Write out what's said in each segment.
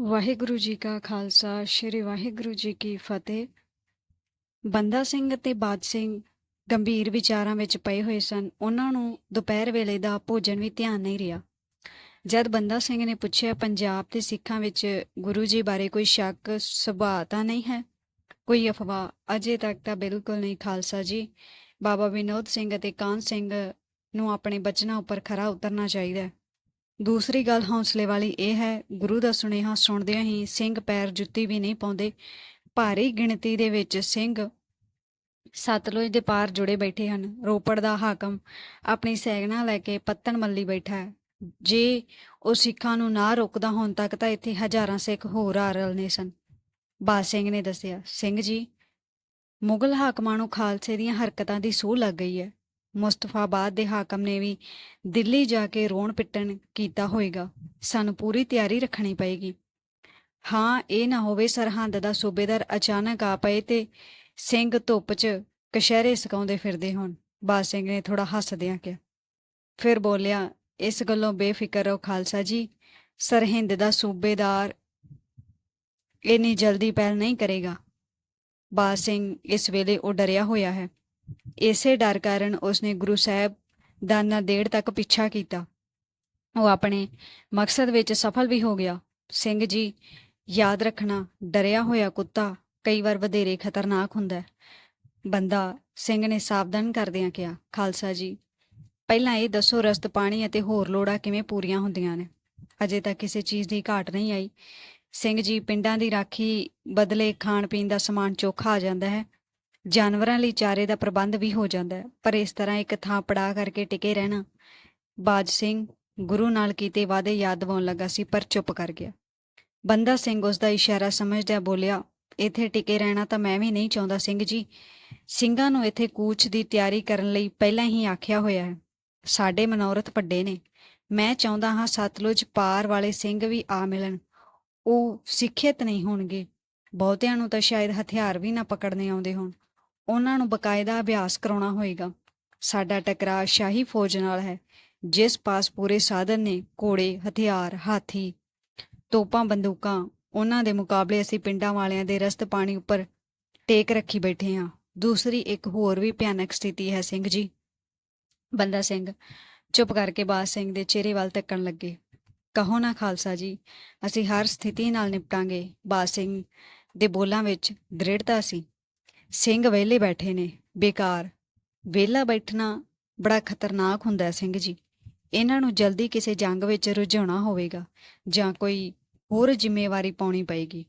ਵਾਹਿਗੁਰੂ ਜੀ ਕਾ ਖਾਲਸਾ, ਸ੍ਰੀ ਵਾਹਿਗੁਰੂ ਜੀ ਕੀ ਫਤਿਹ। ਬੰਦਾ ਸਿੰਘ ਅਤੇ ਬਾਦ ਸਿੰਘ ਗੰਭੀਰ ਵਿਚਾਰਾਂ ਵਿੱਚ ਪਏ ਹੋਏ ਸਨ। ਉਹਨਾਂ ਨੂੰ ਦੁਪਹਿਰ ਵੇਲੇ ਦਾ ਭੋਜਨ ਵੀ ਧਿਆਨ ਨਹੀਂ ਰਿਹਾ। ਜਦ ਬੰਦਾ ਸਿੰਘ ਨੇ ਪੁੱਛਿਆ, ਪੰਜਾਬ ਦੇ ਸਿੱਖਾਂ ਵਿੱਚ ਗੁਰੂ ਜੀ ਬਾਰੇ ਕੋਈ ਸ਼ੱਕ, ਸੁਭਾਅ ਤਾਂ ਨਹੀਂ ਹੈ? ਕੋਈ ਅਫਵਾਹ, ਅਜੇ ਤੱਕ ਤਾਂ ਬਿਲਕੁਲ ਨਹੀਂ ਖਾਲਸਾ ਜੀ। ਬਾਬਾ ਵਿਨੋਦ ਸਿੰਘ ਅਤੇ ਕਾਨ ਸਿੰਘ ਨੂੰ ਆਪਣੇ ਬਚਨਾਂ ਉੱਪਰ ਖਰਾ ਉਤਰਨਾ ਚਾਹੀਦਾ ਹੈ। ਦੂਸਰੀ ਗੱਲ ਹੌਸਲੇ ਵਾਲੀ ਇਹ ਹੈ, ਗੁਰੂ ਦਾ ਸੁਨੇਹਾ ਸੁਣਦਿਆਂ ਹੀ ਸਿੰਘ ਪੈਰ ਜੁੱਤੀ ਵੀ ਨਹੀਂ ਪਾਉਂਦੇ। ਭਾਰੀ ਗਿਣਤੀ ਦੇ ਵਿੱਚ ਸਿੰਘ ਸਤਲੁਜ ਦੇ ਪਾਰ ਜੁੜੇ ਬੈਠੇ ਹਨ। ਰੋਪੜ ਦਾ ਹਾਕਮ ਆਪਣੀ ਸੈਗਣਾ ਲੈ ਕੇ ਪੱਤਣ ਮੱਲੀ ਬੈਠਾ ਹੈ। ਜੇ ਉਹ ਸਿੱਖਾਂ ਨੂੰ ਨਾ ਰੋਕਦਾ ਹੋਣ ਤੱਕ ਤਾਂ ਇੱਥੇ ਹਜ਼ਾਰਾਂ ਸਿੱਖ ਹੋਰ ਆ ਰਲਨੇ ਸਨ। ਬਾਦ ਸਿੰਘ ਨੇ ਦੱਸਿਆ, ਸਿੰਘ ਜੀ, ਮੁਗਲ ਹਾਕਮਾਂ ਨੂੰ ਖਾਲਸੇ ਦੀਆਂ ਹਰਕਤਾਂ ਦੀ ਸੂਹ ਲੱਗ ਗਈ ਹੈ। ਮੁਸਤਫਾਬਾਦ ਦੇ ਹਾਕਮ ਨੇ ਵੀ ਦਿੱਲੀ ਜਾ ਕੇ ਰੋਣ ਪਿੱਟਣ ਕੀਤਾ ਹੋਏਗਾ। ਸਾਨੂੰ ਪੂਰੀ ਤਿਆਰੀ ਰੱਖਣੀ ਪਏਗੀ। ਹਾਂ, ਇਹ ਨਾ ਹੋਵੇ ਸਰਹੰਦ ਦਾ ਸੂਬੇਦਾਰ ਅਚਾਨਕ ਆ ਪਏ ਤੇ ਸਿੰਘ ਧੁੱਪ 'ਚ ਕਸ਼ਹਿਰੇ ਸਕਾਉਂਦੇ ਫਿਰਦੇ ਹੋਣ। ਬਾਦ ਸਿੰਘ ਨੇ ਥੋੜਾ ਹੱਸਦਿਆਂ ਕਿਹਾ, ਫਿਰ ਬੋਲਿਆ, ਇਸ ਗੱਲੋਂ ਬੇਫਿਕਰ ਰਹੋ ਖਾਲਸਾ ਜੀ। ਸਰਹਿੰਦ ਦਾ ਸੂਬੇਦਾਰ ਇੰਨੀ ਜਲਦੀ ਪਹਿਲ ਨਹੀਂ ਕਰੇਗਾ। ਬਾਦ ਸਿੰਘ ਇਸ ਵੇਲੇ ਉਹ ਡਰਿਆ ਹੋਇਆ ਹੈ। ਇਸੇ ਡਰ ਕਾਰਨ ਉਸਨੇ ਗੁਰੂ ਸਾਹਿਬ ਦਾ ਨੰਦੇੜ ਤੱਕ ਪਿੱਛਾ ਕੀਤਾ। ਉਹ ਆਪਣੇ ਮਕਸਦ ਵਿੱਚ ਸਫਲ ਵੀ ਹੋ ਗਿਆ। ਸਿੰਘ ਜੀ, ਯਾਦ ਰੱਖਣਾ, ਡਰਿਆ ਹੋਇਆ ਕੁੱਤਾ ਕਈ ਵਾਰ ਵਧੇਰੇ ਖਤਰਨਾਕ ਹੁੰਦਾ ਹੈ। ਬੰਦਾ ਸਿੰਘ ਨੇ ਸਾਵਧਾਨ ਕਰਦਿਆਂ ਕਿਹਾ, ਖਾਲਸਾ ਜੀ, ਪਹਿਲਾਂ ਇਹ ਦੱਸੋ ਰਸਤ ਪਾਣੀ ਅਤੇ ਹੋਰ ਲੋੜਾਂ ਕਿਵੇਂ ਪੂਰੀਆਂ ਹੁੰਦੀਆਂ ਨੇ? ਅਜੇ ਤੱਕ ਕਿਸੇ ਚੀਜ਼ ਦੀ ਘਾਟ ਨਹੀਂ ਆਈ। ਸਿੰਘ ਜੀ, ਪਿੰਡਾਂ ਦੀ ਰਾਖੀ ਬਦਲੇ ਖਾਣ ਪੀਣ ਦਾ ਸਮਾਨ ਚੋਖਾ ਆ ਜਾਂਦਾ ਹੈ। ਜਾਨਵਰਾਂ ਲਈ ਚਾਰੇ ਦਾ ਪ੍ਰਬੰਧ ਵੀ ਹੋ ਜਾਂਦਾ ਹੈ। ਪਰ ਇਸ ਤਰ੍ਹਾਂ ਇੱਕ ਥਾਂ ਪੜਾ ਕਰਕੇ ਟਿਕੇ ਰਹਿਣਾ ਬਾਜ ਸਿੰਘ ਗੁਰੂ ਨਾਲ ਕੀਤੇ ਵਾਅਦੇ ਯਾਦ ਦਿਵਾਉਣ ਲੱਗਾ ਸੀ, ਪਰ ਚੁੱਪ ਕਰ ਗਿਆ। ਬੰਦਾ ਸਿੰਘ ਉਸ ਦਾ ਇਸ਼ਾਰਾ ਸਮਝਦਿਆਂ ਬੋਲਿਆ, ਇੱਥੇ ਟਿਕੇ ਰਹਿਣਾ ਤਾਂ ਮੈਂ ਵੀ ਨਹੀਂ ਚਾਹੁੰਦਾ ਸਿੰਘ ਜੀ। ਸਿੰਘਾਂ ਨੂੰ ਇੱਥੇ ਕੂਚ ਦੀ ਤਿਆਰੀ ਕਰਨ ਲਈ ਪਹਿਲਾਂ ਹੀ ਆਖਿਆ ਹੋਇਆ ਹੈ। ਸਾਡੇ ਮਨੋਰਥ ਵੱਡੇ ਨੇ। ਮੈਂ ਚਾਹੁੰਦਾ ਹਾਂ ਸਤਲੁਜ ਪਾਰ ਵਾਲੇ ਸਿੰਘ ਵੀ ਆ ਮਿਲਣ। ਉਹ ਸਿੱਖਿਅਤ ਨਹੀਂ ਹੋਣਗੇ। ਬਹੁਤਿਆਂ ਨੂੰ ਤਾਂ ਸ਼ਾਇਦ ਹਥਿਆਰ ਵੀ ਨਾ ਪਕੜਨੇ ਆਉਂਦੇ ਹੋਣ। ਉਹਨਾਂ ਨੂੰ ਬਕਾਇਦਾ ਅਭਿਆਸ ਕਰਾਉਣਾ ਹੋਏਗਾ। ਸਾਡਾ ਟਕਰਾਅ ਸ਼ਾਹੀ ਫੌਜ ਨਾਲ ਹੈ, ਜਿਸ ਪਾਸ ਪੂਰੇ ਸਾਧਨ ਨੇ, ਘੋੜੇ, ਹਥਿਆਰ, ਹਾਥੀ, ਤੋਪਾਂ, ਬੰਦੂਕਾਂ, ਉਹਨਾਂ ਦੇ ਮੁਕਾਬਲੇ ਅਸੀਂ ਪਿੰਡਾਂ ਵਾਲਿਆਂ ਦੇ ਰਸਤ ਪਾਣੀ ਉੱਪਰ ਟੇਕ ਰੱਖੀ ਬੈਠੇ ਹਾਂ। ਦੂਸਰੀ ਇੱਕ ਹੋਰ ਵੀ ਭਿਆਨਕ ਸਥਿਤੀ ਹੈ ਸਿੰਘ ਜੀ। ਬੰਦਾ ਸਿੰਘ, ਚੁੱਪ ਕਰਕੇ ਬਾਦ ਸਿੰਘ ਦੇ ਚਿਹਰੇ ਵੱਲ ਤੱਕਣ ਲੱਗੇ। ਕਹੋ ਨਾ ਖਾਲਸਾ ਜੀ, ਅਸੀਂ ਹਰ ਸਥਿਤੀ ਨਾਲ ਨਿਪਟਾਂਗੇ। ਬਾਦ ਸਿੰਘ ਦੇ ਬੋਲਾਂ ਵਿੱਚ ਦ੍ਰਿੜਤਾ ਸੀ। ਸਿੰਘ ਵਿਹਲੇ ਬੈਠੇ ਨੇ, ਬੇਕਾਰ। ਵਿਹਲਾ ਬੈਠਣਾ ਬੜਾ ਖਤਰਨਾਕ ਹੁੰਦਾ ਹੈ ਸਿੰਘ ਜੀ। ਇਹਨਾਂ ਨੂੰ ਜਲਦੀ ਕਿਸੇ ਜੰਗ ਵਿੱਚ ਰੁਝਾਉਣਾ ਹੋਵੇਗਾ ਜਾਂ ਕੋਈ ਹੋਰ ਜ਼ਿੰਮੇਵਾਰੀ ਪਾਉਣੀ ਪਏਗੀ।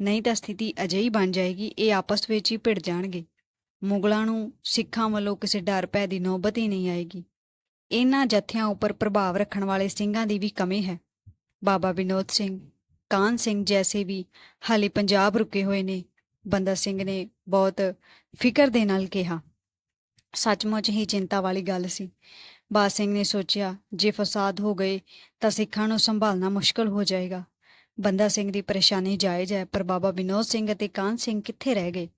ਨਹੀਂ ਤਾਂ ਸਥਿਤੀ ਅਜਿਹੀ ਬਣ ਜਾਏਗੀ, ਇਹ ਆਪਸ ਵਿੱਚ ਹੀ ਭਿੜ ਜਾਣਗੇ। ਮੁਗਲਾਂ ਨੂੰ ਸਿੱਖਾਂ ਵੱਲੋਂ ਕਿਸੇ ਡਰ ਭੈ ਦੀ ਨੌਬਤ ਹੀ ਨਹੀਂ ਆਏਗੀ। ਇਹਨਾਂ ਜਥਿਆਂ ਉੱਪਰ ਪ੍ਰਭਾਵ ਰੱਖਣ ਵਾਲੇ ਸਿੰਘਾਂ ਦੀ ਵੀ ਕਮੀ ਹੈ। ਬਾਬਾ ਵਿਨੋਦ ਸਿੰਘ, ਕਾਨ ਸਿੰਘ ਜੈਸੇ ਵੀ ਹਾਲੇ ਪੰਜਾਬ ਰੁਕੇ ਹੋਏ ਨੇ ਬੰਦਾ ਸਿੰਘ ਨੇ ਬਹੁਤ ਫਿਕਰ ਦੇ ਨਾਲ ਕਿਹਾ। ਸੱਚਮੁੱਚ ਹੀ ਚਿੰਤਾ ਵਾਲੀ ਗੱਲ ਸੀ। ਬਾਦ ਸਿੰਘ ਨੇ ਸੋਚਿਆ, ਜੇ ਫਸਾਦ ਹੋ ਗਏ ਤਾਂ ਸਿੱਖਾਂ ਨੂੰ ਸੰਭਾਲਣਾ ਮੁਸ਼ਕਲ ਹੋ ਜਾਏਗਾ। ਬੰਦਾ ਸਿੰਘ ਦੀ ਪਰੇਸ਼ਾਨੀ ਜਾਇਜ਼ ਹੈ, ਪਰ ਬਾਬਾ ਵਿਨੋਦ ਸਿੰਘ ਅਤੇ ਕਾਨ ਸਿੰਘ ਕਿੱਥੇ ਰਹਿ ਗਏ?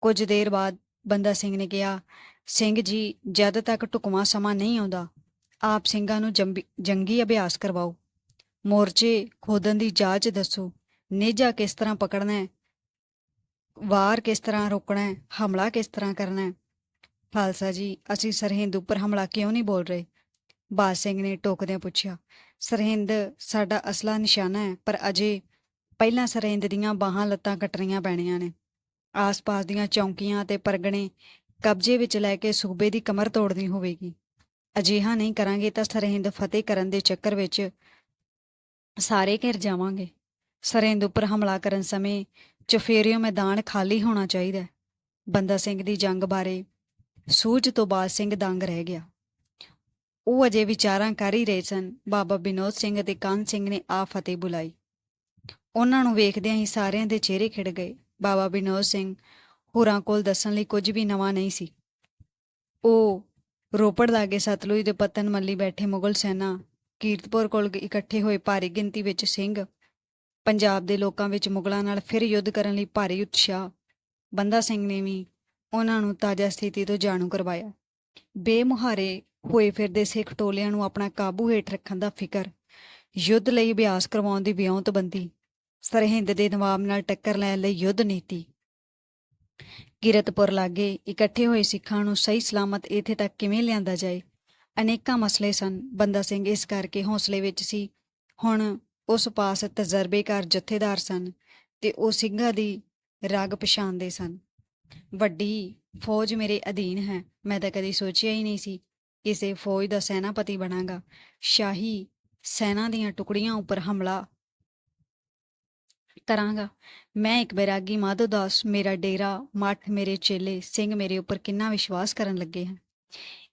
ਕੁਝ ਦੇਰ ਬਾਅਦ ਬੰਦਾ ਸਿੰਘ ਨੇ ਕਿਹਾ, ਸਿੰਘ ਜੀ, ਜਦ ਤੱਕ ਟੁਕਮਾ ਸਮਾਂ ਨਹੀਂ ਆਉਂਦਾ, ਆਪ ਸਿੰਘਾਂ ਨੂੰ ਜੰਬੀ- ਜੰਗੀ ਅਭਿਆਸ ਕਰਵਾਓ। ਮੋਰਚੇ ਖੋਦਣ ਦੀ ਜਾਂਚ ਦੱਸੋ, ਨੇਜਾ ਕਿਸ ਤਰ੍ਹਾਂ ਪਕੜਨਾ ਹੈ? ਵਾਰ ਕਿਸ ਤਰ੍ਹਾਂ ਰੋਕਣਾ ਹੈ? ਹਮਲਾ ਕਿਸ ਤਰ੍ਹਾਂ ਕਰਨਾ ਹੈ? ਖਾਲਸਾ ਜੀ, ਅਸੀਂ ਸਰਹਿੰਦ ਉੱਪਰ ਹਮਲਾ ਕਿਉਂ ਨਹੀਂ ਬੋਲ ਰਹੇ? ਬਾਦ ਸਿੰਘ ਨੇ ਟੋਕਦਿਆਂ ਪੁੱਛਿਆ, ਸਰਹਿੰਦ ਸਾਡਾ ਅਸਲਾ ਨਿਸ਼ਾਨਾ ਹੈ, ਪਰ ਅਜੇ ਪਹਿਲਾਂ ਸਰਹਿੰਦ ਦੀਆਂ ਬਾਹਾਂ ਲੱਤਾਂ ਕੱਟਣੀਆਂ ਪੈਣੀਆਂ ਨੇ। ਆਸ-ਪਾਸ ਦੀਆਂ ਚੌਂਕੀਆਂ ਤੇ ਪਰਗਣੇ ਕਬਜ਼ੇ ਵਿੱਚ ਲੈ ਕੇ ਸੂਬੇ ਦੀ ਕਮਰ ਤੋੜਨੀ ਹੋਵੇਗੀ। ਅਜਿਹਾ ਨਹੀਂ ਕਰਾਂਗੇ ਤਾਂ ਸਰਹਿੰਦ ਫਤਿਹ ਕਰਨ ਦੇ ਚੱਕਰ ਵਿੱਚ ਸਾਰੇ ਘਿਰ ਜਾਵਾਂਗੇ। ਸਰਹਿੰਦ ਉੱਪਰ ਹਮਲਾ ਕਰਨ ਸਮੇਂ ਚਫੇਰਿਓ ਮੈਦਾਨ ਖਾਲੀ ਹੋਣਾ ਚਾਹੀਦਾ ਹੈ। ਬੰਦਾ ਸਿੰਘ ਦੀ ਜੰਗ ਬਾਰੇ ਸੂਝ ਤੋਂ ਬਾਅਦ ਸਿੰਘ ਦੰਗ ਰਹਿ ਗਿਆ। ਉਹ ਅਜੇ ਵਿਚਾਰਾਂ ਕਰ ਹੀ ਰਹੇ ਸਨ। ਬਾਬਾ ਬਿਨੋਦ ਸਿੰਘ ਅਤੇ ਕਾਨ ਸਿੰਘ ਨੇ ਆ ਫਤਿਹ ਬੁਲਾਈ। ਉਹਨਾਂ ਨੂੰ ਵੇਖਦਿਆਂ ਹੀ ਸਾਰਿਆਂ ਦੇ ਚਿਹਰੇ ਖਿੜ ਗਏ। ਬਾਬਾ ਵਿਨੋਦ ਸਿੰਘ ਹੋਰਾਂ ਕੋਲ ਦੱਸਣ ਲਈ ਕੁਝ ਵੀ ਨਵਾਂ ਨਹੀਂ ਸੀ। ਉਹ ਰੋਪੜ ਲਾਗੇ ਸਤਲੁਜ ਦੇ ਪਤਨ ਮੱਲੀ ਬੈਠੇ ਮੁਗਲ ਸੈਨਾ ਕੀਰਤਪੁਰ ਕੋਲ ਇਕੱਠੇ ਹੋਏ ਭਾਰੀ ਗਿਣਤੀ ਵਿੱਚ ਸਿੰਘ ਪੰਜਾਬ ਦੇ ਲੋਕਾਂ ਵਿੱਚ ਮੁਗਲਾਂ ਨਾਲ ਫਿਰ ਯੁੱਧ ਕਰਨ ਲਈ ਭਾਰੀ ਉਤਸ਼ਾਹ। ਬੰਦਾ ਸਿੰਘ ਨੇ ਵੀ ਉਹਨਾਂ ਨੂੰ ਤਾਜ਼ਾ ਸਥਿਤੀ ਤੋਂ ਜਾਣੂ ਕਰਵਾਇਆ। ਬੇਮੁਹਾਰੇ ਹੋਏ ਫਿਰਦੇ ਸਿੱਖ ਟੋਲਿਆਂ ਨੂੰ ਆਪਣਾ ਕਾਬੂ ਹੇਠ ਰੱਖਣ ਦਾ ਫਿਕਰ, ਯੁੱਧ ਲਈ ਅਭਿਆਸ ਕਰਵਾਉਣ ਦੀ ਵਿਉਂਤਬੰਦੀ ਸਰਹਿੰਦ ਦੇ ਨਵਾਬ ਨਾਲ ਟੱਕਰ ਲੈਣ ਲਈ ਯੁੱਧ ਨੀਤੀ। ਕਿਰਤਪੁਰ ਲਾਗੇ ਇਕੱਠੇ ਹੋਏ ਸਿੱਖਾਂ ਨੂੰ ਸਹੀ ਸਲਾਮਤ ਇੱਥੇ ਤੱਕ ਕਿਵੇਂ ਲਿਆਂਦਾ ਜਾਏ? ਅਨੇਕਾਂ ਮਸਲੇ ਸਨ। ਬੰਦਾ ਸਿੰਘ ਇਸ ਕਰਕੇ ਹੌਸਲੇ ਵਿੱਚ ਸੀ, ਹੁਣ ਉਸ ਪਾਸ ਤਜਰਬੇਕਾਰ ਜਥੇਦਾਰ ਸਨ ਤੇ ਉਹ ਸਿੰਘਾਂ ਦੀ ਰਗ ਪਛਾਣਦੇ ਸਨ। ਵੱਡੀ ਫੌਜ ਮੇਰੇ ਅਧੀਨ ਹੈ, ਮੈਂ ਤਾਂ ਕਦੀ ਸੋਚਿਆ ਹੀ ਨਹੀਂ ਸੀ ਕਿਸੇ ਫੌਜ ਦਾ ਸੈਨਾਪਤੀ ਬਣਾਂਗਾ। ਸ਼ਾਹੀ ਸੈਨਾ ਦੀਆਂ ਟੁਕੜੀਆਂ ਉੱਪਰ ਹਮਲਾ ਕਰਾਂਗਾ। ਮੈਂ ਇੱਕ ਬੈਰਾਗੀ ਮਾਧੋਦਾਸ ਮੇਰਾ ਡੇਰਾ, ਮੱਠ ਮੇਰੇ ਚੇਲੇ, ਸਿੰਘ ਮੇਰੇ ਉੱਪਰ ਕਿੰਨਾ ਵਿਸ਼ਵਾਸ ਕਰਨ ਲੱਗੇ ਹਨ।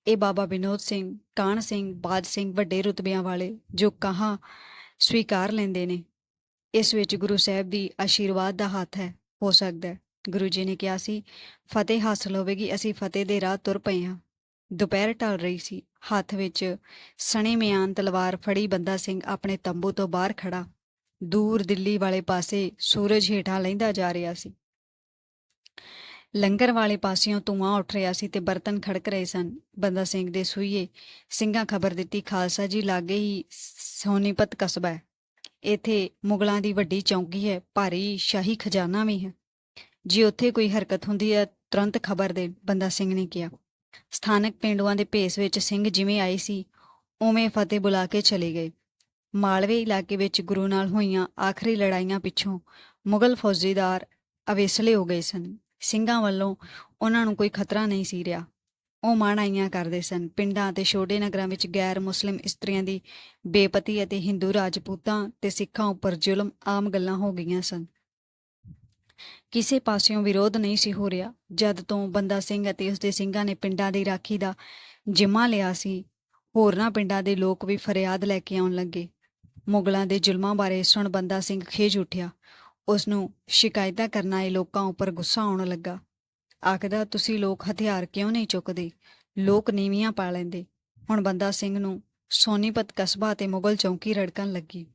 ਇਹ ਬਾਬਾ ਵਿਨੋਦ ਸਿੰਘ ਕਾਣ ਸਿੰਘ, ਬਾਜ ਸਿੰਘ, ਵੱਡੇ ਰੁਤਬਿਆਂ ਵਾਲੇ, ਜੋ ਕਹਾ ਸਵੀਕਾਰ ਲੈਂਦੇ ਨੇ। ਇਸ ਵਿੱਚ ਗੁਰੂ ਸਾਹਿਬ ਦੀ ਆਸ਼ੀਰਵਾਦ ਦਾ ਹੱਥ ਹੈ, ਹੋ ਸਕਦਾ ਹੈ। ਗੁਰੂ ਜੀ ਨੇ ਕਿਹਾ ਸੀ, ਫਤਿਹ ਹਾਸਲ ਹੋਵੇਗੀ, ਅਸੀਂ ਫਤਿਹ ਦੇ ਰਾਹ ਤੁਰ ਪਏ ਹਾਂ। ਦੁਪਹਿਰ ਢਲ ਰਹੀ ਸੀ। ਹੱਥ ਵਿੱਚ ਸਣੇ ਮਿਆਨ ਤਲਵਾਰ ਫੜੀ ਬੰਦਾ ਸਿੰਘ ਆਪਣੇ ਤੰਬੂ ਤੋਂ ਬਾਹਰ ਖੜਾ। ਦੂਰ ਦਿੱਲੀ ਵਾਲੇ ਪਾਸੇ ਸੂਰਜ ਹੇਠਾਂ ਲਹਿੰਦਾ ਜਾ ਰਿਹਾ ਸੀ। ਲੰਗਰ ਵਾਲੇ ਪਾਸਿਓਂ ਧੂਆਂ ਉੱਠ ਰਿਹਾ ਸੀ ਤੇ ਬਰਤਨ ਖੜਕ ਰਹੇ ਸਨ। ਬੰਦਾ ਸਿੰਘ ਦੇ ਸੂਈਏ, ਸਿੰਘਾਂ ਖਬਰ ਦਿੱਤੀ, ਖਾਲਸਾ ਜੀ, ਲਾਗੇ ਹੀ ਸੋਨੀਪਤ ਕਸਬਾ ਹੈ। ਇੱਥੇ ਮੁਗਲਾਂ ਦੀ ਵੱਡੀ ਚੌਂਕੀ ਹੈ, ਭਾਰੀ ਸ਼ਾਹੀ ਖਜ਼ਾਨਾ ਵੀ ਹੈ। ਜੇ ਉੱਥੇ ਕੋਈ ਹਰਕਤ ਹੁੰਦੀ ਹੈ, ਤੁਰੰਤ ਖਬਰ ਦੇ, ਬੰਦਾ ਸਿੰਘ ਨੇ ਕਿਹਾ। ਸਥਾਨਕ ਪਿੰਡੂਆਂ ਦੇ ਭੇਸ ਵਿੱਚ ਸਿੰਘ ਜਿਵੇਂ ਆਏ ਸੀ, ਉਵੇਂ ਫਤਿਹ ਬੁਲਾ ਕੇ ਚਲੇ ਗਏ। ਮਾਲਵੇ ਇਲਾਕੇ ਵਿੱਚ ਗੁਰੂ ਨਾਲ ਹੋਈਆਂ ਆਖਰੀ ਲੜਾਈਆਂ ਪਿੱਛੋਂ ਮੁਗਲ ਫੌਜੀਦਾਰ ਅਵੇਸਲੇ ਹੋ ਗਏ ਸਨ। ਸਿੰਘਾਂ ਵੱਲੋਂ ਉਹਨਾਂ ਨੂੰ ਕੋਈ ਖਤਰਾ ਨਹੀਂ ਸੀ ਰਿਹਾ। ਉਹ ਮਾਣਾਈਆਂ ਕਰਦੇ ਸਨ। ਪਿੰਡਾਂ ਅਤੇ ਛੋਟੇ ਨਗਰਾਂ ਵਿੱਚ ਗੈਰ ਮੁਸਲਿਮ ਇਸਤਰੀਆਂ ਦੀ ਬੇਪਤੀ ਅਤੇ ਹਿੰਦੂ ਰਾਜਪੂਤਾਂ ਤੇ ਸਿੱਖਾਂ ਉੱਪਰ ਜ਼ੁਲਮ ਆਮ ਗੱਲਾਂ ਹੋ ਗਈਆਂ ਸਨ। ਕਿਸੇ ਪਾਸਿਓਂ ਵਿਰੋਧ ਨਹੀਂ ਸੀ ਹੋ ਰਿਹਾ। ਜਦ ਤੋਂ ਬੰਦਾ ਸਿੰਘ ਅਤੇ ਉਸਦੇ ਸਿੰਘਾਂ ਨੇ ਪਿੰਡਾਂ ਦੀ ਰਾਖੀ ਦਾ ਜਿੰਮਾ ਲਿਆ ਸੀ, ਹੋਰਨਾਂ ਪਿੰਡਾਂ ਦੇ ਲੋਕ ਵੀ ਫਰਿਆਦ ਲੈ ਕੇ ਆਉਣ ਲੱਗੇ। ਮੁਗਲਾਂ ਦੇ ਜ਼ੁਲਮਾਂ ਬਾਰੇ ਸੁਣ ਬੰਦਾ ਸਿੰਘ ਖੇਜ ਉੱਠਿਆ। ਉਸ ਨੂੰ ਸ਼ਿਕਾਇਤਾਂ ਕਰਨ ਆਏ ਲੋਕਾਂ ਉੱਪਰ ਗੁੱਸਾ ਆਉਣ ਲੱਗਾ। ਆਖਦਾ, ਤੁਸੀਂ ਲੋਕ ਹਥਿਆਰ ਕਿਉਂ ਨਹੀਂ ਚੁੱਕਦੇ? ਲੋਕ ਨੀਵੀਆਂ ਪਾ ਲੈਂਦੇ। ਹੁਣ ਬੰਦਾ ਸਿੰਘ ਨੂੰ ਸੋਨੀਪਤ ਕਸਬਾ ਤੇ ਮੁਗਲ ਚੌਂਕੀ ਰੜਕਣ ਲੱਗੀ।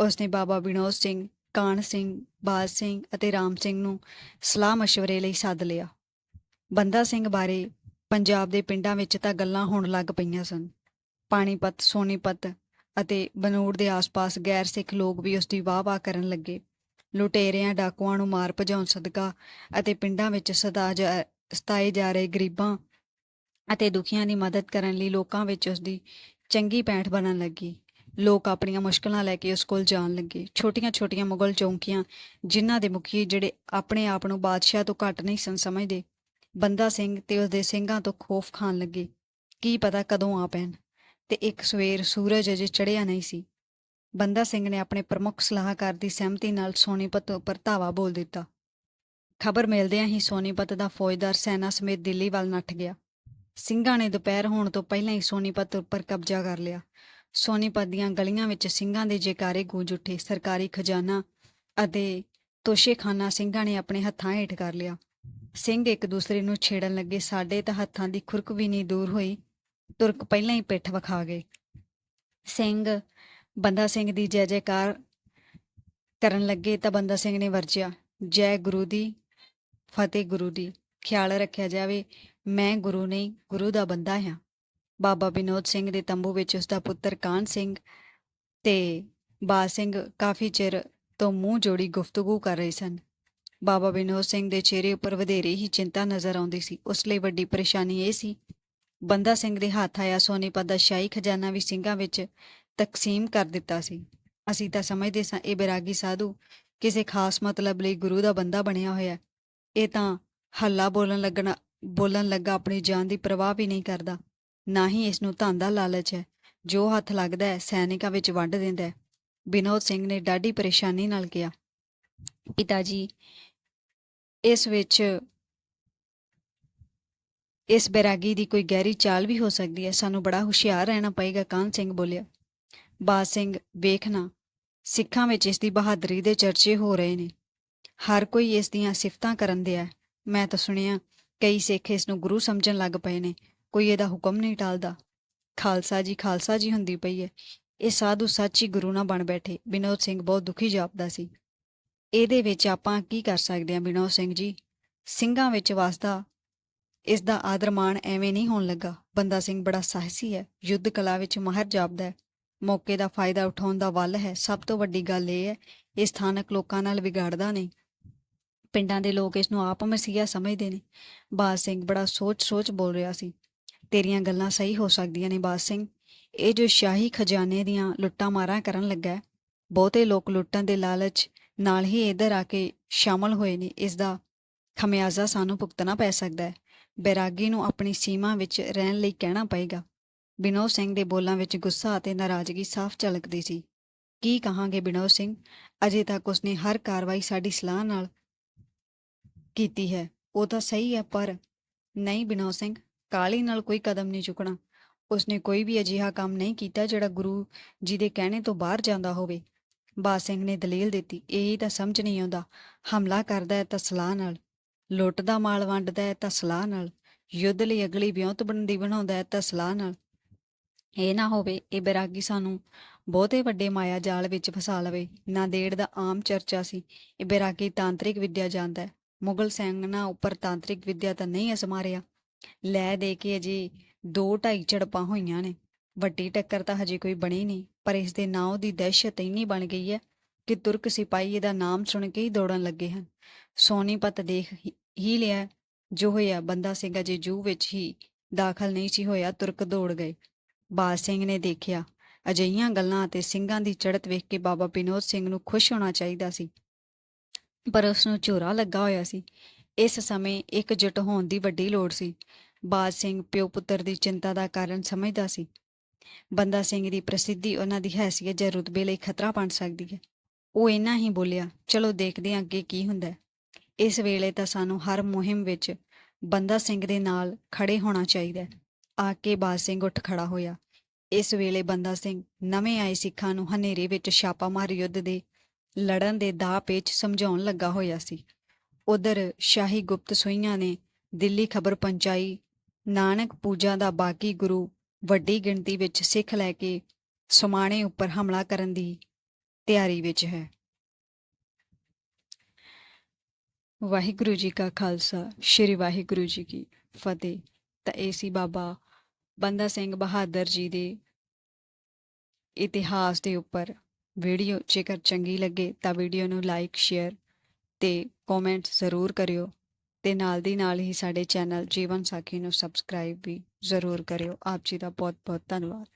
ਉਸਨੇ ਬਾਬਾ ਵਿਨੋਦ ਸਿੰਘ ਕਾਨ ਸਿੰਘ, ਬਾਜ ਸਿੰਘ ਅਤੇ ਰਾਮ ਸਿੰਘ ਨੂੰ ਸਲਾਹ مشਵਰੇ ਲਈ ਸੱਦ ਲਿਆ। ਬੰਦਾ ਸਿੰਘ ਬਾਰੇ ਪੰਜਾਬ ਦੇ ਪਿੰਡਾਂ ਵਿੱਚ ਤਾਂ ਗੱਲਾਂ ਹੋਣ ਲੱਗ ਪਈਆਂ ਸਨ। ਪਾਣੀਪਤ, ਸੋਨੀਪਤ ਅਤੇ ਬਨੂੜ ਦੇ ਆਸ-ਪਾਸ ਗੈਰ ਸਿੱਖ ਲੋਕ ਵੀ ਉਸ ਦੀ ਵਾਹ-ਵਾਹ ਕਰਨ ਲੱਗੇ। ਲੁਟੇਰਿਆਂ, ਡਾਕੂਆਂ ਨੂੰ ਮਾਰ ਭਜਾਉਣ ਸਦਕਾ ਅਤੇ ਪਿੰਡਾਂ ਵਿੱਚ ਸਦਾ ਜਾ- ਸਤਾਏ ਜਾ ਰਹੇ ਗਰੀਬਾਂ ਅਤੇ ਦੁਖੀਆਂ ਦੀ ਮਦਦ ਕਰਨ ਲਈ ਲੋਕਾਂ ਵਿੱਚ ਉਸ ਦੀ ਚੰਗੀ ਪੈਂਠ ਬਣਨ ਲੱਗੀ। ਲੋਕ ਆਪਣੀਆਂ ਮੁਸ਼ਕਲਾਂ ਲੈ ਕੇ ਉਸ ਕੋਲ ਜਾਣ ਲੱਗੇ। ਛੋਟੀਆਂ-ਛੋਟੀਆਂ ਮੁਗਲ ਚੌਂਕੀਆਂ, ਜਿਨ੍ਹਾਂ ਦੇ ਮੁਖੀ ਜਿਹੜੇ ਆਪਣੇ ਆਪ ਨੂੰ ਬਾਦਸ਼ਾਹ ਤੋਂ ਘੱਟ ਨਹੀਂ ਸਨ ਸਮਝਦੇ, ਬੰਦਾ ਸਿੰਘ ਤੇ ਉਸਦੇ ਸਿੰਘਾਂ ਤੋਂ ਖੋਫ ਖਾਣ ਲੱਗੇ। ਕੀ ਪਤਾ ਕਦੋਂ ਆ ਪੈਣ। ਤੇ ਇੱਕ ਸਵੇਰ ਸੂਰਜ ਅਜੇ ਚੜ੍ਹਿਆ ਨਹੀਂ ਸੀ। ਬੰਦਾ ਸਿੰਘ ਨੇ ਆਪਣੇ ਪ੍ਰਮੁੱਖ ਸਲਾਹਕਾਰ ਦੀ ਸਹਿਮਤੀ ਨਾਲ ਸੋਨੀਪਤ ਉੱਪਰ ਧਾਵਾ ਬੋਲ ਦਿੱਤਾ। ਖਬਰ ਮਿਲਦਿਆਂ ਹੀ ਸੋਨੀਪਤ ਦਾ ਫੌਜਦਾਰ ਸੈਨਾ ਸਮੇਤ ਦਿੱਲੀ ਵੱਲ ਨੱਠ ਗਿਆ। ਸਿੰਘਾਂ ਨੇ ਦੁਪਹਿਰ ਹੋਣ ਤੋਂ ਪਹਿਲਾਂ ਹੀ ਸੋਨੀਪਤ ਉੱਪਰ ਕਬਜ਼ਾ ਕਰ ਲਿਆ। ਸੋਨੀਪਤ ਦੀਆਂ ਗਲੀਆਂ ਵਿੱਚ ਸਿੰਘਾਂ ਦੇ ਜੈਕਾਰੇ ਗੂੰਜ ਉੱਠੇ। ਸਰਕਾਰੀ ਖਜ਼ਾਨਾ ਅਤੇ ਤੋਸ਼ੇਖਾਨਾ ਸਿੰਘਾਂ ਨੇ ਆਪਣੇ ਹੱਥਾਂ ਹੇਠ ਕਰ ਲਿਆ। ਸਿੰਘ ਇੱਕ ਦੂਸਰੇ ਨੂੰ ਛੇੜਨ ਲੱਗੇ। ਸਾਡੇ ਤਾਂ ਹੱਥਾਂ ਦੀ ਖੁਰਕ ਵੀ ਨਹੀਂ ਦੂਰ ਹੋਈ। ਤੁਰਕ ਪਹਿਲਾਂ ਹੀ ਪਿੱਠ ਵਿਖਾ ਗਏ। ਸਿੰਘ ਬੰਦਾ ਸਿੰਘ ਦੀ ਜੈ ਜੈਕਾਰ ਕਰਨ ਲੱਗੇ ਤਾਂ ਬੰਦਾ ਸਿੰਘ ਨੇ ਵਰਜਿਆ, ਜੈ ਗੁਰੂ ਦੀ ਫਤਿਹ ਗੁਰੂ ਦੀ, ਖਿਆਲ ਰੱਖਿਆ ਜਾਵੇ, ਮੈਂ ਗੁਰੂ ਨਹੀਂ, ਗੁਰੂ ਦਾ ਬੰਦਾ ਹਾਂ। ਬਾਬਾ ਵਿਨੋਦ ਸਿੰਘ ਦੇ ਤੰਬੂ ਵਿੱਚ ਉਸ ਦਾ ਪੁੱਤਰ ਕਾਨ ਸਿੰਘ ਤੇ ਬਾਜ ਸਿੰਘ ਕਾਫੀ ਚਿਰ ਤੋਂ ਮੂੰਹ ਜੋੜੀ ਗੁਫ਼ਤਗੂ ਕਰ ਰਹੇ ਸਨ। ਬਾਬਾ ਵਿਨੋਦ ਸਿੰਘ ਦੇ ਚਿਹਰੇ ਉੱਪਰ ਵਧੇਰੇ ਹੀ ਚਿੰਤਾ ਨਜ਼ਰ ਆਉਂਦੀ ਸੀ। ਉਸ ਲਈ ਵੱਡੀ ਪਰੇਸ਼ਾਨੀ ਇਹ ਸੀ, ਬੰਦਾ ਸਿੰਘ ਦੇ ਹੱਥ ਆਇਆ ਸੋਨੀਪਤ ਦਾ ਸ਼ਾਹੀ ਖਜ਼ਾਨਾ ਵੀ ਸਿੰਘਾਂ ਵਿੱਚ ਤਕਸੀਮ ਕਰ ਦਿੱਤਾ ਸੀ। ਅਸੀਂ ਤਾਂ ਸਮਝਦੇ ਸਾਂ, ਇਹ ਬੈਰਾਗੀ ਸਾਧੂ ਕਿਸੇ ਖਾਸ ਮਤਲਬ ਲਈ ਗੁਰੂ ਦਾ ਬੰਦਾ ਬਣਿਆ ਹੋਇਆ ਇਹ ਤਾਂ ਹੱਲਾ ਬੋਲਣ ਲੱਗਣਾ, ਬੋਲਣ ਲੱਗਾ ਆਪਣੀ ਜਾਨ ਦੀ ਪਰਵਾਹ ਵੀ ਨਹੀਂ ਕਰਦਾ। ਨਾ ਹੀ ਇਸ ਨੂੰ ਧਨ ਲਾਲਚ ਹੈ, ਜੋ ਹੱਥ ਲੱਗਦਾ ਹੈ, ਸੈਨਿਕਾਂ ਵਿੱਚ ਵੰਡ ਦਿੰਦਾ ਹੈ। ਵਿਨੋਦ ਸਿੰਘ ਨੇ ਡਾਢੀ ਪਰੇਸ਼ਾਨੀ ਨਾਲ ਕਿਹਾ, ਪਿਤਾ ਜੀ, ਇਸ ਵਿੱਚ ਇਸ ਬੈਰਾਗੀ ਦੀ ਕੋਈ ਗਹਿਰੀ ਚਾਲ ਵੀ ਹੋ ਸਕਦੀ ਹੈ। ਸਾਨੂੰ ਬੜਾ ਹੁਸ਼ਿਆਰ ਰਹਿਣਾ ਪਏਗਾ ਕਾਨ ਸਿੰਘ ਬੋਲਿਆ। ਬਾਜ ਸਿੰਘ, ਵੇਖਣਾ, ਸਿੱਖਾਂ ਵਿੱਚ ਇਸ ਦੀ ਬਹਾਦਰੀ ਦੇ ਚਰਚੇ ਹੋ ਰਹੇ ਨੇ। ਹਰ ਕੋਈ ਇਸ ਦੀਆਂ ਸਿਫਤਾਂ ਕਰਨ ਦੇ ਦਿਆ ਮੈਂ ਤਾਂ ਸੁਣਿਆ, ਕਈ ਸਿੱਖ ਇਸ ਨੂੰ ਗੁਰੂ ਸਮਝਣ ਲੱਗ ਪਏ ਨੇ। ਕੋਈ ਇਹਦਾ ਹੁਕਮ ਨਹੀਂ ਟਾਲਦਾ। ਖਾਲਸਾ ਜੀ ਖਾਲਸਾ ਜੀ ਹੁੰਦੀ ਪਈ ਹੈ। ਇਹ ਸਾਧੂ ਸੱਚੀ ਗੁਰੂ ਨਾ ਬਣ ਬੈਠੇ। ਵਿਨੋਦ ਸਿੰਘ ਬਹੁਤ ਦੁਖੀ ਜਾਪਦਾ ਸੀ। ਇਹਦੇ ਵਿੱਚ ਆਪਾਂ ਕੀ ਕਰ ਸਕਦੇ ਹਾਂ ਵਿਨੋਦ ਸਿੰਘ ਜੀ? ਸਿੰਘਾਂ ਵਿੱਚ ਵਸਦਾ, ਇਸ ਦਾ ਆਦਰ ਮਾਣ ਐਵੇਂ ਨਹੀਂ ਹੋਣ ਲੱਗਾ। ਬੰਦਾ ਸਿੰਘ ਬੜਾ ਸਾਹਸੀ ਹੈ। ਯੁੱਧ ਕਲਾ ਵਿੱਚ ਮਾਹਰ ਜਾਪਦਾ ਹੈ। ਮੌਕੇ ਦਾ ਫਾਇਦਾ ਉਠਾਉਣ ਦਾ ਵੱਲ ਹੈ। ਸਭ ਤੋਂ ਵੱਡੀ ਗੱਲ ਇਹ ਹੈ, ਇਹ ਸਥਾਨਕ ਲੋਕਾਂ ਨਾਲ ਵਿਗਾੜਦਾ ਨਹੀਂ। ਪਿੰਡਾਂ ਦੇ ਲੋਕ ਇਸ ਨੂੰ ਆਪ ਮਸੀਹਾ ਸਮਝਦੇ ਨੇ। ਬਾਜ ਸਿੰਘ ਬੜਾ ਸੋਚ-ਸੋਚ ਬੋਲ ਰਿਹਾ ਸੀ। ਤੇਰੀਆਂ ਗੱਲਾਂ ਸਹੀ ਹੋ ਸਕਦੀਆਂ ਨੇ ਬਾਜ ਸਿੰਘ। ਇਹ ਜੋ ਸ਼ਾਹੀ ਖਜ਼ਾਨੇ ਦੀਆਂ ਲੁੱਟਾਂ ਮਾਰਾਂ ਕਰਨ ਲੱਗਾ ਬਹੁਤੇ ਲੋਕ ਲੁੱਟਣ ਦੇ ਲਾਲਚ ਨਾਲ ਹੀ ਇੱਧਰ ਆ ਕੇ ਸ਼ਾਮਲ ਹੋਏ ਨੇ। ਇਸ ਦਾ ਖਮਿਆਜ਼ਾ ਸਾਨੂੰ ਭੁਗਤਣਾ ਪੈ ਸਕਦਾ ਹੈ। ਬੈਰਾਗੀ ਨੂੰ ਆਪਣੀ ਸੀਮਾ ਵਿੱਚ ਰਹਿਣ ਲਈ ਕਹਿਣਾ ਪਏਗਾ। ਬਿਨੋਦ ਸਿੰਘ ਦੇ ਬੋਲਾਂ ਵਿੱਚ ਗੁੱਸਾ ਅਤੇ ਨਾਰਾਜ਼ਗੀ ਸਾਫ਼ ਝਲਕਦੀ ਸੀ। ਕੀ ਕਹਾਂਗੇ ਬਿਨੋਦ ਸਿੰਘ? ਅਜੇ ਤੱਕ ਉਸਨੇ ਹਰ ਕਾਰਵਾਈ ਸਾਡੀ ਸਲਾਹ ਨਾਲ ਕੀਤੀ ਹੈ। ਉਹ ਤਾਂ ਸਹੀ ਹੈ, ਪਰ ਨਹੀਂ ਬਿਨੋਦ ਸਿੰਘ ਕਾਲੀ ਨਾਲ ਕੋਈ ਕਦਮ ਨਹੀਂ ਚੁੱਕਣਾ। ਉਸਨੇ ਕੋਈ ਵੀ ਅਜਿਹਾ ਕੰਮ ਨਹੀਂ ਕੀਤਾ ਜਿਹੜਾ ਗੁਰੂ ਜੀ ਦੇ ਕਹਿਣੇ ਤੋਂ ਬਾਹਰ ਜਾਂਦਾ ਹੋਵੇ। ਬਾਦ ਸਿੰਘ ਨੇ ਦਲੀਲ ਦਿੱਤੀ, ਇਹ ਤਾਂ ਸਮਝ ਨਹੀਂ ਆਉਂਦਾ। ਹਮਲਾ ਕਰਦਾ ਹੈ ਤਾਂ ਸਲਾਹ ਨਾਲ। ਲੁੱਟ ਦਾ ਮਾਲ ਵੰਡਦਾ ਹੈ ਤਾਂ ਸਲਾਹ ਨਾਲ। ਯੁੱਧ ਲਈ ਅਗਲੀ ਵਿਉਂਤ ਬਣਦੀ ਬਣਾਉਂਦਾ ਹੈ ਤਾਂ ਸਲਾਹ ਨਾਲ। ਇਹ ਨਾ ਹੋਵੇ, ਇਹ ਬੈਰਾਗੀ ਸਾਨੂੰ ਬਹੁਤੇ ਵੱਡੇ ਮਾਇਆ ਜਾਲ ਵਿੱਚ ਫਸਾ ਲਵੇ। ਨਾਂਦੇੜ ਦਾ ਆਮ ਚਰਚਾ ਸੀ, ਇਹ ਬੈਰਾਗੀ ਤਾਂਤਰਿਕ ਵਿੱਦਿਆ ਜਾਂਦਾ ਹੈ। ਮੁਗਲ ਸੈਨਾ ਉੱਪਰ ਤਾਂਤਰਿਕ ਵਿੱਦਿਆ ਤਾਂ ਨਹੀਂ ਅਸਮਾਰਿਆ ਲੈ ਦੇ ਕੇ ਅਜੇ ਦੋ ਢਾਈ ਝੜਪਾਂ ਹੋਈਆਂ ਨੇ। ਵੱਡੀ ਟੱਕਰ ਤਾਂ ਹਜੇ ਕੋਈ ਬਣੀ ਨਹੀਂ, ਪਰ ਇਸ ਦੇ ਨਾਂ ਦੀ ਦਹਿਸ਼ਤ ਇੰਨੀ ਬਣ ਗਈ ਹੈ ਕਿ ਤੁਰਕ ਸਿਪਾਹੀ ਇਹਦਾ ਨਾਮ ਸੁਣ ਕੇ ਹੀ ਦੌੜਨ ਲੱਗੇ ਹਨ। ਸੋਨੀਪਤ ਦੇਖ ਹੀ ਲਿਆ ਜੋ ਹੋਇਆ, ਬੰਦਾ ਸਿੰਘ ਅਜੇ ਜੂ ਵਿੱਚ ਹੀ ਦਾਖਲ ਨਹੀਂ ਸੀ ਹੋਇਆ, ਤੁਰਕ ਦੌੜ ਗਏ। ਬਾਜ ਸਿੰਘ ਨੇ ਦੇਖਿਆ, ਅਜਿਹੀਆਂ ਗੱਲਾਂ ਅਤੇ ਸਿੰਘਾਂ ਦੀ ਚੜ੍ਹਤ ਵੇਖ ਕੇ ਬਾਬਾ ਵਿਨੋਦ ਸਿੰਘ ਨੂੰ ਖੁਸ਼ ਹੋਣਾ ਚਾਹੀਦਾ ਸੀ। ਪਰ ਉਸ ਨੂੰ ਝੋਰਾ ਲੱਗਾ ਹੋਇਆ ਸੀ। ਇਸ ਸਮੇਂ ਇੱਕ ਇਕਜੁੱਟ ਹੋਣ ਦੀ ਵੱਡੀ ਲੋੜ ਸੀ। ਬਾਜ ਸਿੰਘ ਪਿਓ ਪੁੱਤਰ ਦੀ ਚਿੰਤਾ ਦਾ ਕਾਰਨ ਸਮਝਦਾ ਸੀ। ਬੰਦਾ ਸਿੰਘ ਦੀ ਪ੍ਰਸਿੱਧੀ ਉਹਨਾਂ ਦੀ ਹੈਸੀਅਤ ਜਾਂ ਰੁਤਬੇ ਲਈ ਖਤਰਾ ਬਣ ਸਕਦੀ ਹੈ। ਉਹ ਇੰਨਾ ਹੀ ਬੋਲਿਆ, ਚਲੋ ਦੇਖਦੇ ਹਾਂ ਅੱਗੇ ਕੀ ਹੁੰਦਾ ਇਸ ਵੇਲੇ ਤਾਂ ਸਾਨੂੰ ਹਰ ਮੁਹਿੰਮ ਵਿੱਚ ਬੰਦਾ ਸਿੰਘ ਦੇ ਨਾਲ ਖੜੇ ਹੋਣਾ ਚਾਹੀਦਾ ਹੈ। ਆ ਕੇ ਬਾਜ ਸਿੰਘ ਉੱਠ ਖੜਾ ਹੋਇਆ। ਇਸ ਵੇਲੇ ਬੰਦਾ ਸਿੰਘ ਨਵੇਂ ਆਏ ਸਿੱਖਾਂ ਨੂੰ ਹਨੇਰੇ ਵਿੱਚ ਛਾਪਾਮਾਰ ਯੁੱਧ ਦੇ ਲੜਨ ਦੇ ਦਾਅ ਪੇਚ ਸਮਝਾਉਣ ਲੱਗਾ ਹੋਇਆ ਸੀ। ਉਧਰ ਸ਼ਾਹੀ ਗੁਪਤ ਸੋਈਆਂ ਨੇ ਦਿੱਲੀ ਖਬਰ ਪਹੁੰਚਾਈ। ਨਾਨਕ ਪੂਜਾ ਦਾ ਬਾਗੀ ਗੁਰੂ ਵੱਡੀ ਗਿਣਤੀ ਵਿੱਚ ਸਿੱਖ ਲੈ ਕੇ ਸਮਾਣੇ ਉੱਪਰ ਹਮਲਾ ਕਰਨ ਦੀ ਤਿਆਰੀ ਵਿੱਚ ਹੈ। ਵਾਹਿਗੁਰੂ ਜੀ ਕਾ ਖਾਲਸਾ, ਸ੍ਰੀ ਵਾਹਿਗੁਰੂ ਜੀ ਕੀ ਫਤਿਹ। ਤਾਂ ਇਹ ਸੀ ਬਾਬਾ ਬੰਦਾ ਸਿੰਘ ਬਹਾਦਰ ਜੀ ਦੇ ਇਤਿਹਾਸ ਦੇ ਉੱਪਰ ਵੀਡੀਓ ਜੇਕਰ ਚੰਗੀ ਲੱਗੇ ਤਾਂ ਵੀਡੀਓ ਨੂੰ ਲਾਈਕ ਸ਼ੇਅਰ ਤੇ ਕਮੈਂਟ ਜ਼ਰੂਰ ਕਰਿਓ ਤੇ ਨਾਲ ਦੀ ਨਾਲ ਹੀ ਸਾਡੇ ਚੈਨਲ ਜੀਵਨ ਸਾਖੀ ਨੂੰ ਸਬਸਕ੍ਰਾਈਬ ਵੀ ਜ਼ਰੂਰ ਕਰਿਓ। ਆਪ ਜੀ ਦਾ ਬਹੁਤ ਬਹੁਤ ਧੰਨਵਾਦ।